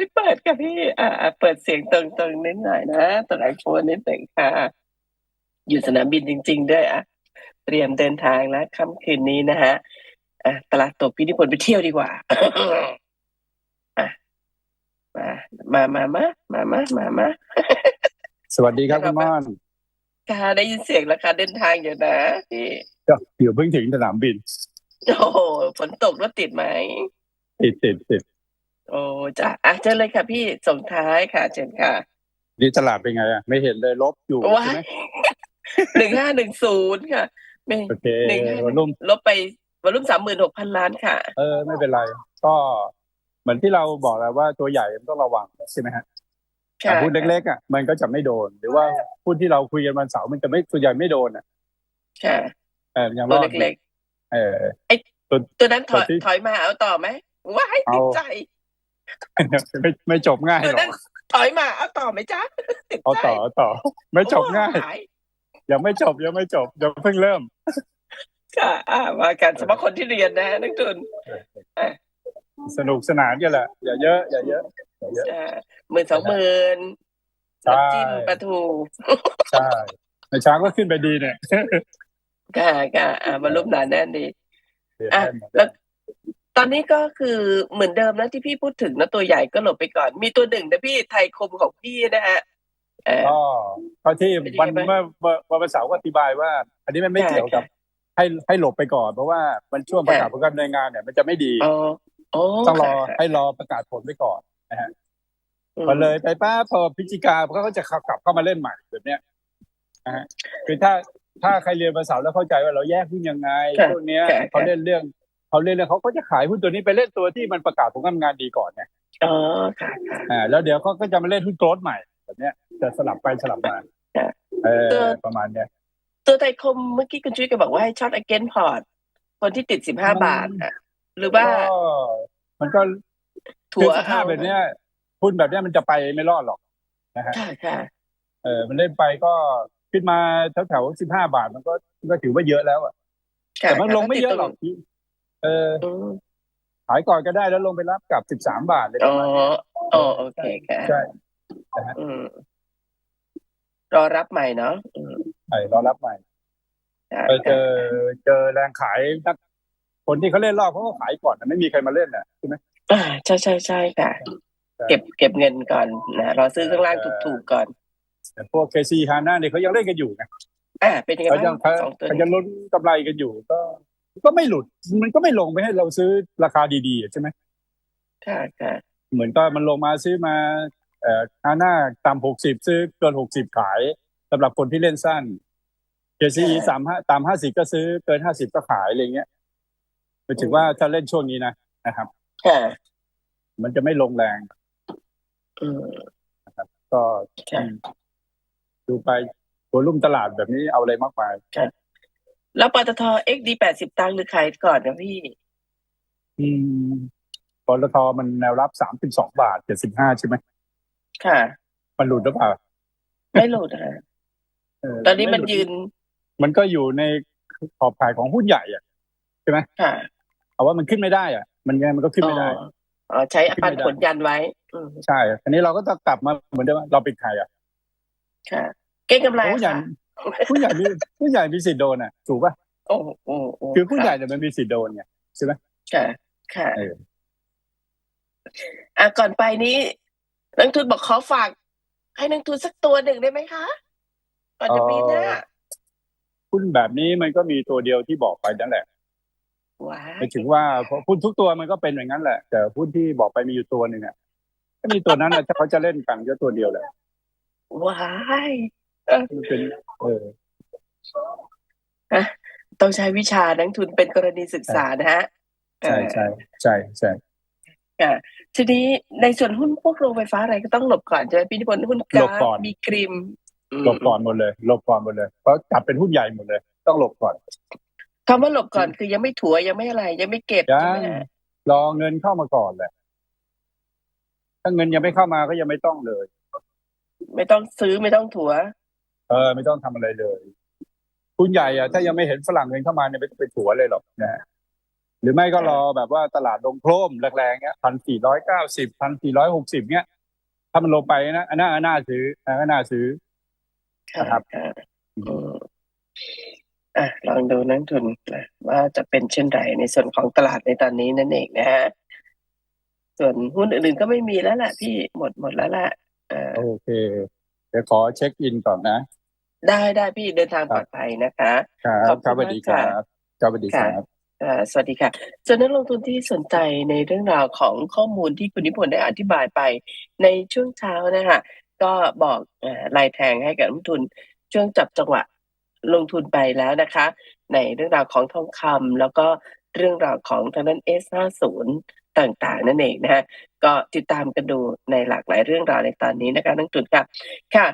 ไม่เปิดค่ะพี่ อ่า เปิดเสียงตรงๆนิดหน่อยนะตัวไอโฟนนิดหนึ่งค่ะ อยู่สนามบินจริง ๆ ด้วยอะ เตรียมเดินทางแล้วค่ำคืนนี้นะฮะ อะตลาดตกพี่นิพนธ์ไปเที่ยวดีกว่าอะมามามามามามามาสวัสดีครับคุณม่อนค่ะได้ยินเสียงแล้วค่ะเดินทางอยู่นะพี่ก็เดี๋ยวเพิ่งถึงสนามบิน โอ้โหฝนตกรถติดไหมติดติดติด โอ้จ้ะอะเชิญเลยค่ะพี่ส่งท้ายค่ะเชิญค่ะนี่ตลาดเป็นไงอะไม่เห็นเลยลบอยู่ว้าใช่ไหมหนึ่งห้าหนึ่งศูนย์ค่ะไม่โอเคหนึ่งห้าวันรุ่มลบไปวันรุ่มสามหมื่นหกพันล้านค่ะ เออไม่เป็นไร ก็เหมือนที่เราบอกแล้วว่าตัวใหญ่มันต้องระวังใช่ไหมฮะค่ะแต่หุ้นเล็กๆอะมันก็จะไม่โดน หรือว่าหุ้นที่เราคุยกันวันเสาร์มันจะไม่ส่วนใหญ่ไม่โดนอะค่ะเออยังรตัวอดอยู่เล็กเออๆตัวนั้นถอยตัวที่ถอยมาเอาต่อไหมว้ายเอาติดใจ ไม่ไม่จบง่ายตัวหรอนั้นกถอยมาเอาต่อไหมจ๊ะติดเอาใจต่อเอาต่อ ไม่จบง่ายโอ้ยยังไม่จบยังไม่จบยังเพิ่งเริ่ม ค่ะอ่ามากันเฉพาะคนที่เรียนนะนักทุนสนุกสนานกันแหละอย่าเยอะอย่าเยอะอย่าเยอะหมื่นสองหมื่นใช่น้ำจิ้มปลาทูใช่ในเช้าก็ขึ้นไปดีเนี่ยค่ะค่ะอ่ามารุมหนาแน่นดีอะแล้แล้ววต อนนี้ก็คือเหมือนเดิมนะที่พี่พูดถึงนะตัวใหญ่ก็หลบไปก่อน มีตัวหนึ่งนะพี่ไทยคมของพี่นะฮะเออก็ก็ที่เป็นยังวันไงบ้างเมื่อเมื่อวันเสาร์ก็อธิบายว่า อันนี้มันไม่ค่ะเกี่ยวกับ ให้ให้หลบไปก่อน เพราะว่ามันช่วงประกาศค่ะผลการดำเนินงานเนี่ยมันจะไม่ดีอ๋อโอ้ต้องรอค่ะให้รอประกาศผลไปก่อนอืมพอเลยไปป้าพอพิจิกาเขาก็จะกลับเข้ามาเล่นใหม่แบบเนี้ยนะฮะคือถ้าถ้าใครเรียนภาษาแล้วเข้าใจว่าเราแยกหุ้นยังไงค่ะพวกเนี้ยค่ะเขาเล่นเรื่อง เขาเล่นเรื่องเขาก็จะขายหุ้นตัวนี้ไปเล่นตัวที่มันประกาศผลการดำเนินงานดีก่อนไงอ๋อค่ะค่ะอ่าแล้วเดี๋ยวเขาก็จะมาเล่นหุ้นโกลดใหม่แบบเนี้ยจะสลับไปสลับมาค่ะเออตัวประมาณเนี้ยตัวไทยคมเมื่อกี้คุณชุ้ยก็บอกว่าให้ช็อต again พอร์ตคนที่ติดสิบห้ามันบาทอะหรือว่าก็มันก็ถั่คือวสภาพแบบเนี้ยหุ้นแบบเนี้ยมันจะไปไม่รอดหรอกนะฮะค่ะค่ะเออมันเล่นไปก็ขึ้นมาแถวแถวสิบห้าบาทมันก็ก็ถือว่าเยอะแล้วอะค่ะแต่มันลงไม่เยอะหรอกถ้าติด เออตรงอืมขายก่อนก็ได้แล้วลงไปรับกับสิบสามบาทเลยอ๋ออ๋อโอเคค่ะใช่อืมรอรับใหม่เนาะอืมใช่รอรับใหม่ค่ะเออเจอเจอแรงขายนักคนที่เขาเล่นรอบเขาก็ขายก่อนนะไม่มีใครมาเล่นน่ะใช่ไหมอ่าใช่ใช่ใช่ค่ะใช่เก็บเก็บเงินก่อนนะรอซื้อข้างล่างถูกๆก่อนแต่พวกเคซีฮาน่าเนี่ยเขายังเล่นกันอยู่นะอ่าเป็นยังไงเขายับ้างงเขาสองตัวเขานี้จะลุ้นกำไรกันอยู่ก็ ก็ไม่หลุด มันก็ไม่ลงไปให้เราซื้อราคาดีๆใช่ไหมค่ะค่ะเหมือนก็มันลงมาซื้อมา เอ่อฮาน่าต่ำหกสิบซื้อเกินหกสิบขายสำหรับคนที่เล่นสั้น KCE สามห้าตามห้าสิบก็ซื้อเกินห้าสิบก็ขายอะไรเงี้ยหมายถึงว่าถ้าเล่นช่วงนี้นะนะครับค่ะมันจะไม่ลงแรงอืมก็ค่ะอืมดูไปตัวลุ่มตลาดแบบนี้เอาอะไรมากมาย แล้วปตท XD แปดสิบตังค์หรือขายก่อนนะพี่ อืมปตทมันแนวรับสามสิบสองบาทเจ็ดสิบห้าใช่ไหมค่ะ มันหลุดหรือเปล่า ไม่หลุดนะเตอนนี้มันไหลุดยืน มันก็อยู่ในขอบข่ายของหุ้นใหญ่อะค่ะเอาว่ามันขึ้นไม่ได้อะมันยังไงมันก็ขึ้นไม่ได้อ๋ออ๋อใช้ปันผลยันไว้อืมใช่ อันนี้เราก็ต้องกลับมาเหมือนเดิมว่าเราเป็นใครอะ ค่ะ เก่งกำไรผู้ใหญ่ค่ะ ผู้ใหญ่มีผู้ใหญ่มีสิทธิ์โดนอะถูกป่ะโอ้โอ้โอ้คือผู้ใหญ่เนี่ยมันมีสิทธิ์โดนไงค่ะ ค่ะเอออะก่อนไปนี้นักทุนบอกขอฝาก ให้นักทุนสักตัวหนึ่งได้ไหมคะก่อนจะปีหน้าหุ้นแบบนี้มันก็มีตัวเดียวที่บอกไปนั่นแหละว้าหมายถึงว่าเพราะหุ้นทุกตัวมันก็เป็นอย่างนั้นแหละ แต่หุ้นที่บอกไปมีอยู่ตัวหนึ่งอะถ้ามีตัวนั้นอะถ้าเขาจะเล่นกันก็ตัวเดียวแหละว้าย มันเป็น เออต้องใช้วิชานักทุนเป็นกรณีศึกษานะฮะใช่ใช่ใช่ใช่ทีนี้ในส่วนหุ้นพวกโรงไฟฟ้าอะไรก็ต้องหลบก่อนใช่ไหมพี่นิพนธ์หุ้นก๊าซมีกริมอืมหลบก่อนหมดเลยหลบก่อนหมดเลยเพราะจับเป็นหุ้นใหญ่หมดเลย ต้องหลบก่อนคำว่าหลบก่อนคือยังไม่ถัวยังไม่อะไร ยังไม่เก็บยัใช่งไหมฮะรอเงินเข้ามาก่อนแหละ ถ้าเงินยังไม่เข้ามาก็ยังไม่ต้องเลย ไม่ต้องซื้อไม่ต้องถัว เออไม่ต้องทำอะไรเลยหุ้นใหญ่อะถ้ายังไม่เห็นฝรั่งเงินเข้ามาเนี่ยไม่ต้องไปถัวเลยหรอกนะฮะหรือไม่ก็รอแบบว่าตลาดลงโครมแรงๆเงี้ยพันสี่ร้อยเก้าสิบพันสี่ร้อยหกสิบเงี้ย ถ้ามันลงไปนะอันน่าอันน่าซื้ออันน่าซื้อนะครับค่ะอืมอะลองดูนักทุนนะว่าจะเป็นเช่นไรในส่วนของตลาดในตอนนี้นั่นเองนะฮะส่วนหุ้นอื่นๆก็ไม่มีแล้วแหละพี่หมดหมดแล้วแหละเอ่อโอเค เดี๋ยวขอเช็คอินก่อนนะ ได้ได้พี่เดินทางปลอดภัยนะคะครับขอบคุณครับสวัสดีคมากรัค่ะบครับสวัสดีครับเอ่อสวัสดีค่ะส่วนนักลงทุนที่สนใจในเรื่องราวของข้อมูลที่คุณนิพนธ์ได้อธิบายไปในช่วงเช้านะคะก็บอกเอ่อลายแทงให้กับนักลงทุนช่วงจับจังหวะลงทุนไปแล้วนะคะ ในเรื่องราวของทองคำแล้วก็เรื่องราวของทางด้าน S50 ต่างๆ นั่นเองนะฮะก็ติดตามกันดูในหลากหลายเรื่องราวในตอนนี้นะคะนักลงทุนค่ะค่ะ